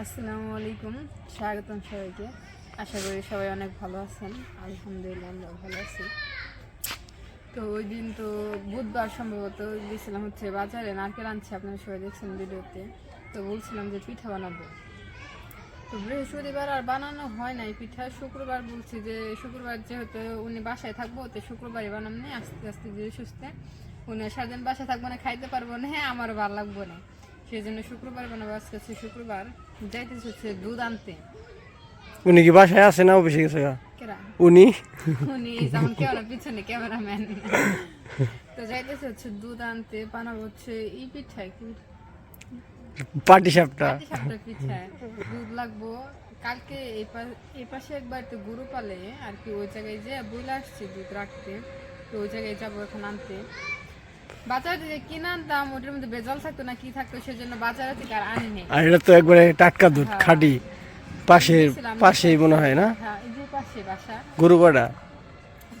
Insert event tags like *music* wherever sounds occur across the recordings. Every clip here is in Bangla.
আসসালামু আলাইকুম, স্বাগতম সবাইকে। আশা করি সবাই অনেক ভালো আছেন। আলহামদুলিল্লাহ আমরা ভালো আছি। তো ওই দিন তো বুধবার সম্ভবত গেছিলাম হচ্ছে বাজারে, নারকেল আনছে, আপনারা সবাই দেখছেন ভিডিওতে। তো বলছিলাম যে পিঠা বানাবো। তো বৃহস্পতিবার আর বানানো হয় নাই পিঠা। শুক্রবার বলছি যে, শুক্রবার যেহেতু উনি বাসায় থাকব, তো শুক্রবারই বানামনি আস্তে আস্তে ধীরে সুস্থে। উনি সারাদিন বাসায় থাকব না, খাইতে পারব না হ্যাঁ আমারও ভালো লাগবো না। সেই জন্য শুক্রবার বানাবো আজকে হচ্ছে শুক্রবার। যাইতেছে হচ্ছে দুধ আনতে। উনি কি বাসায় আছে না অফিসে গেছে উনি? উনি যেমন ক্যামেরা পিছনে ক্যামেরাম্যান। তো যাইতেছে হচ্ছে দুধ আনতে বানাবো হচ্ছে এই পিঠা কি? পাটি সাপটা। পাটি দুধ লাগবো। কালকে এই পাশে একবার তো গরু পালে আর কি ওই জায়গায় যে বইলে আসছি দুধ রাখতে তো ওই জায়গায় যাব এখন আনতে। বাজার কিনে আনতাম ওটার মধ্যে বেজাল থাকতো না কি থাকতো সেজন্য বাজারে থেকে আর আনি নেই। আর এটা তো একবারে টাটকা দুধ খাঁটি। পাশে পাশেই মনে হয় না? হ্যাঁ এই যে পাশে বাসা। গরু কটা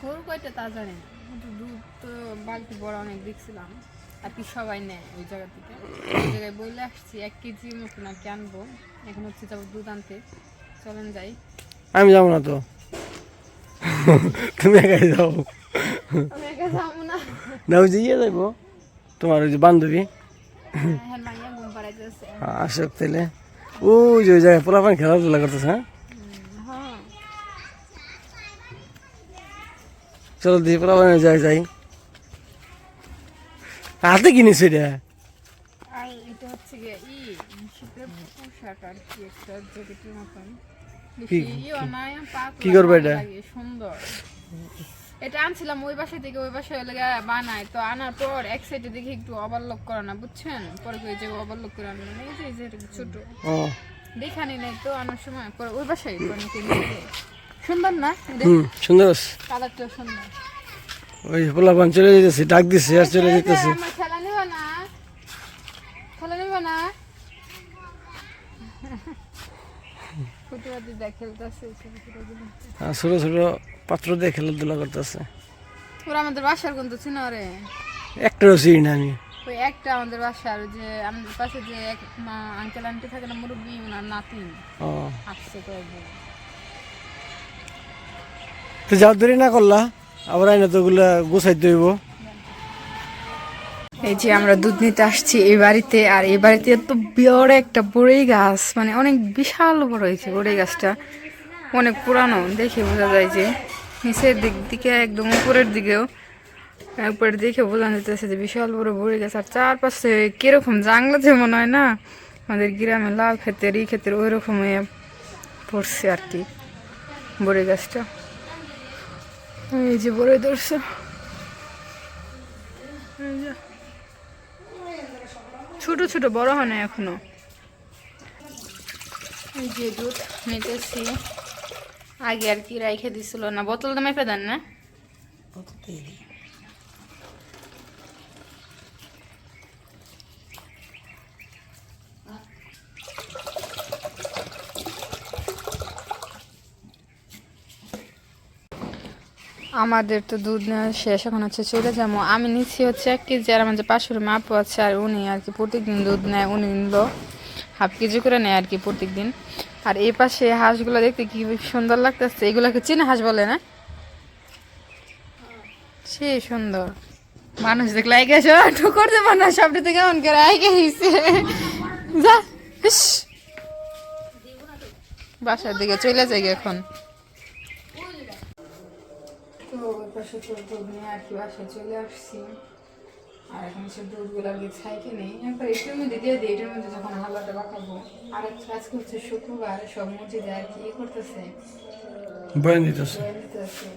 গরু কয়টা তা জানি কিন্তু দুধ তো বালতি বড় অনেক দেখছিলাম। আর কি সবাই নেয় ওই জায়গা থেকে। ওই জায়গায় বইলে আসছি এক কেজি কি আনব। এখন হচ্ছে যাব দুধ আনতে। চলেন যাই। আমি যাব না তো। *laughs* তুমি একাই যাও। আমি একা যাব না ওই যে ইয়ে যাইবো। তোমার ওই যে বান্ধবী। আসক তাইলে। ওই যে ওই জায়গায় পোলাপান খেলাধুলা করতেছে হ্যাঁ? চলো দিয়ে পোলাপানে যাই যাই। হাতে কিনিস এটা? কি করবে এটা? সুন্দর। এটা আনছিলাম ওই বাসা থেকে ওই বাসায় লেগে বানায়। তো আনার পর এক সাইডে দেখি একটু ওভারলক করে না বুঝছেন? পরে ওই যে ওভারলক করে আনলাম। এই যে যে ছোট। দেখানি নাই তো আনার সময়। পরে ওই বাসায় পরে নাকি নিয়ে সুন্দর না? হুম সুন্দর কালারটা সুন্দর। ওই পোলাপান চলে যেতেছে ডাক দিচ্ছে আর চলে যেতেছে খেলা নিবা না। খেলা নিবা না ফুটুয়াদি দেখ খেলতেছে আর ছোট ছোট পাত্র দিয়ে খেলাধুলা করতেছে। ওরা আমাদের বাসার কোন তো চিনো রে। একটাও চিনি না আমি। ওই একটা আমাদের বাসার যে আমাদের পাশে যে এক মা আঙ্কেল আন্টি থাকে না মুরব্বী ওনার নাতিন ও। আসছে তো একবার। তো যাও দেরি না করলা আবার আইনা তো ওগুলা গুছাই দইব এই যে আমরা দুধ নিতে আসছি এই বাড়িতে, আর এই বাড়িতে এত বড় একটা বড়ই গাছ মানে অনেক বিশাল বড় হয়েছে বড়ই গাছটা। অনেক পুরানো, দেখে বোঝা যায় যে নিচের দিক দিকে একদম উপরের দিকেও উপরের দিকে বোঝা যেতেছে যে বিশাল বড় বড়ই গাছ। আর চারপাশে কীরকম জাংলাতে মনে হয় না, আমাদের গ্রামে লাল ক্ষেতের ই ক্ষেতের ওই রকম পড়ছে আর কি বড়ই গাছটা। এই যে বড়ই ধরছে। এই যে ছোট ছোট বড় হয় না এখনও। যে দুধ নিতেছি। আগে আর কি রাইখে দিছিল না। বোতল তো মেপে দেন না? আমাদের তো দুধ শেষ, এখন হচ্ছে চলে যাব। আমি নিচ্ছি হচ্ছে এক কেজি, আর আমাদের পাশের মাপু আছে, আর উনি আর কি প্রত্যেকদিন দুধ নেয়, উনি নিল হাফ কেজি করে নেয় আর কি প্রত্যেকদিন আর এই পাশে হাঁসগুলো দেখতে কি সুন্দর লাগতেছে, এগুলোকে চিনে হাঁস বলে না? সে সুন্দর। মানুষ দেখলে আগে ঠুকর দেবো না সবটা থেকে কেমন করে আগে হয়েছে যা বাসার দিকে চলে যাই এখন। তো ওই পাশে তো দুধ নিয়ে আর কি বাসায় চলে আসছি। আর এখন সে দুধগুলো আর কি ছাইকে নেই। একবার এটার মধ্যে দিয়ে দিই এটার মধ্যে যখন হালুয়াটা পাকাবো আর একটা কাজ করছে শুক্রবার সব মসজিদে আর কি ইয়ে করতেছে। বয়ান দিতেছে। বয়ান দিতেছে।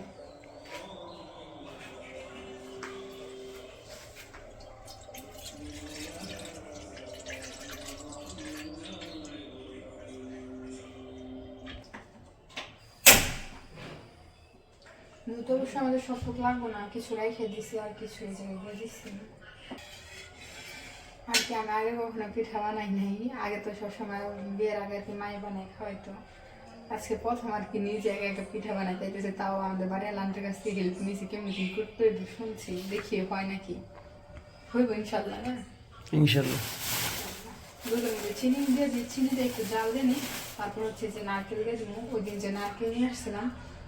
তো অবশ্য আমাদের সব লাগবো না কিছু রেখে দিছি আর কিছু এই জায়গায় দিছি আর কি আমি আগে কখনো পিঠা বানাই নাই। আগে তো সবসময় বিয়ের আগে আর কি মায়ে বানাই খাওয়াইতো। আজকে প্রথম আর কি নিজে আগে একটা পিঠা বানাই চাইতেছে তাও আমাদের বাড়ির লান্টের কাছ থেকে হেল্প নিয়েছি কেমনি কি করতে শুনছি দেখি হয় নাকি। হইব ইনশাল্লাহ না? ইনশাল্লাহ। চিনি দিয়ে চিনিটা একটু জাল দিয়ে তারপর হচ্ছে যে নারকেল দিব। ওই দিন যে নারকেল নিয়ে আসছিলাম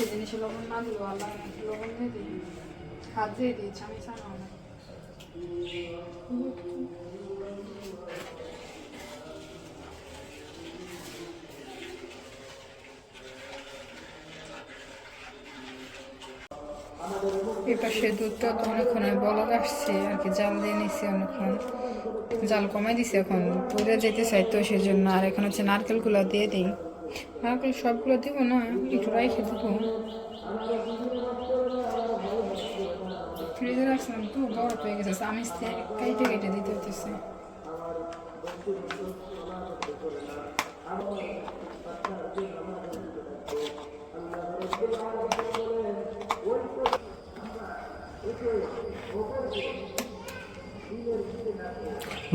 মিষ্টি জিনিসে লবণ না দিলেও আল্লাহ লবণ দিয়ে দিই হাত দিয়ে দিয়েছি, আমি না। এবার সে দুধটা তো অনেকক্ষণ বলক আসছে, আর কি জাল দিয়ে নিছি অনেকক্ষণ। জাল কমাই দিছি এখন, পুড়ে যেতে চাই তো সেই জন্য আর এখন হচ্ছে নারকেলগুলো দিয়ে দিই। নারকেল সবগুলো দিব না একটু রাইখে দেবো ফ্রিজে রাখছিলাম তো বরফ হয়ে গেছে আমি কেটে কেটে দিতে হতেছে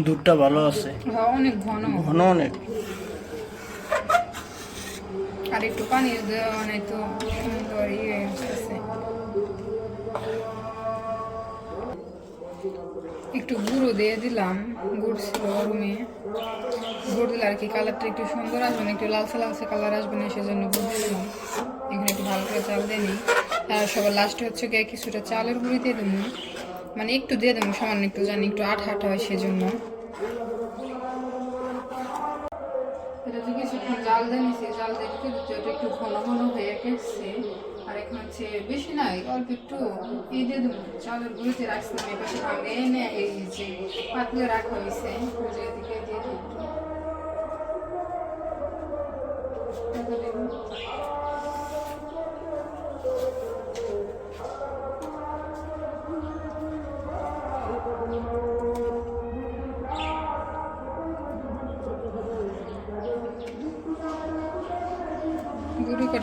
দুধটা ভালো আছে। হ্যাঁ অনেক ঘন। ঘন অনেক। আর একটু পানি দেওয়া নাই সুন্দর ইয়ে আসতেছে। একটু গুঁড়ো দিয়ে দিলাম, গুড় ছিল রুমে। গুড় দিলে আর কি কালারটা একটু সুন্দর আসবে না, একটু লালসে লালসে কালার আসবে না, সেজন্য গুড় দিলাম এখানে একটু ভালো করে চাল দিয়ে নিই। আর সবার লাস্টে হচ্ছে গিয়ে কিছুটা চালের গুঁড়ি দিয়ে দেবো। মানে একটু দিয়ে দেবো, সামান্য একটু জানি, একটু আঠা আঠা হয় সেজন্য। এটা কিছুক্ষণ জাল দিয়ে নিছি, জাল দিয়ে দিতে একটু ঘন ঘন হয়ে গেছে, আর এখন হচ্ছে বেশি নাই অল্প একটু এই দিয়ে দেবো, চালের গুঁড়িতে রাখছিলাম, এই পাশে ভাঙে এনে এই যে পাতলে রাখা হয়েছে এদিকে দিয়ে দেবো।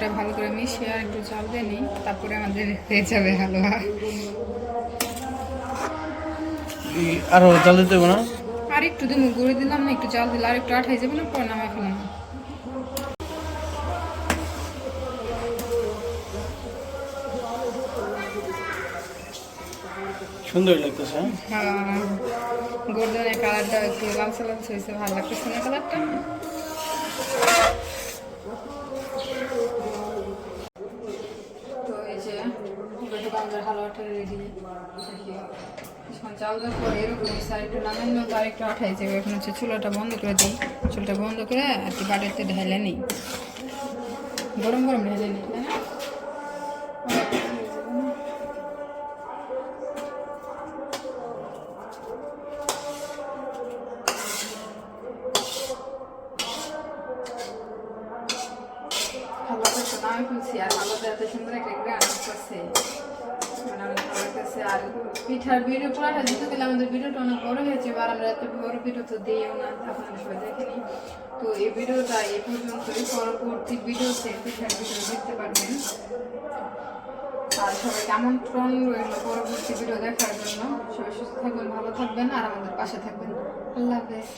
কটা ভালো করে মিশিয়ে আর একটু চাল দিয়ে নিই তারপরে আমাদের হয়ে যাবে হালুয়া। আরও জাল দিতে হবে না? আর একটু দিন গুঁড়ো দিলাম না একটু চাল দিলে আর একটু আঠাই যাবে না পরে নামাই ফেলাম। সুন্দর লাগতেছে হ্যাঁ? হ্যাঁ গোল্ডেনের কালারটা একটু লালসে লালসে হয়েছে ভালো লাগতেছে না কালারটা তো এই যে হালুয়াটা রেডি দেওয়ার এরকম একটু নামেন আর একটু এখন হচ্ছে চুলাটা বন্ধ করে দিই। চুলটা বন্ধ করে আর কি বাটিতে ঢেলে নিই। গরম গরম ঢেলে নিই, তাই না? ফেলছি, আর হালুয়াটা এত সুন্দর একটা ভালো আর পিঠার ভিডিও দিতে গেলে আমাদের ভিডিওটা অনেক বড় হয়েছে আর আমরা এত বড় ভিডিও তো না সবাই দেখেনি তো এই ভিডিওটা এই পর্যন্তই। পরবর্তী ভিডিওতে পিঠার ভিডিও দেখতে পারবেন। আর সবাইকে আমন্ত্রণ রইল পরবর্তী ভিডিও দেখার জন্য। সবাই সুস্থ থাকবেন, ভালো থাকবেন আর আমাদের পাশে থাকবেন। আল্লাহ হাফেজ।